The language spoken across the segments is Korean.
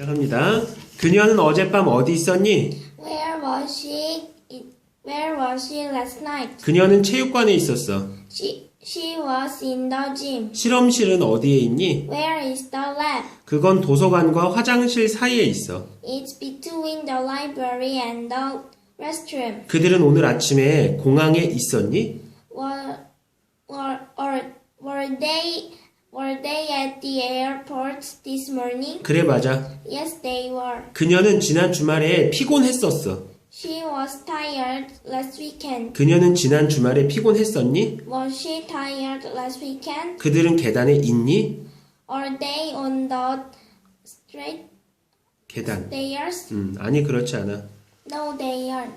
시작합니다. 그녀는 어젯밤 어디 있었니? Where was she? Where was she last night? 그녀는 체육관에 있었어. She she was in the gym. 실험실은 어디에 있니? Where is the lab? 그건 도서관과 화장실 사이에 있어. It's between the library and the restroom. 그들은 오늘 아침에 공항에 있었니? Were were or were they were they at the airport this morning? 그래 맞아. Yes, they were. 그녀는 지난 주말에 피곤했었어. She was tired last weekend. 그녀는 지난 주말에 피곤했었니? Was she tired last weekend? 그들은 계단에 있니? Are they on the straight 계단. stairs? 음, 아니 그렇지 않아. No, they aren't.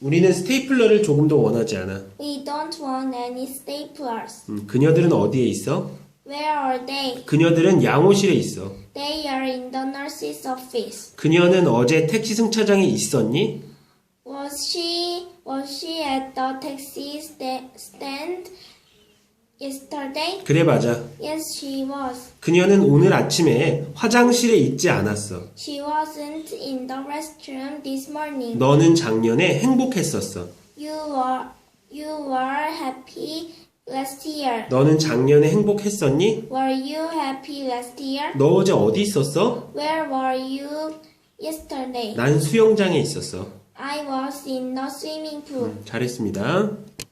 우리는 스테이플러를 조금 더 원하지 않아. We don't want any staplers. 음, 그녀들은 어디에 있어? Where are they? 그녀들은 양호실에 있어. They are in the nurse's office. 그녀는 어제 택시 승차장에 있었니? Was she was she at the taxi sta- stand yesterday? 그래 맞아. Yes, she was. 그녀는 오늘 아침에 화장실에 있지 않았어. She wasn't in the restroom this morning. 너는 작년에 행복했었어. You were you were happy last year. 너는 작년에 행복했었니? Were you happy last year? 너 어제 어디 있었어? Where were you yesterday? 난 수영장에 있었어. I was in the swimming pool. 잘했습니다.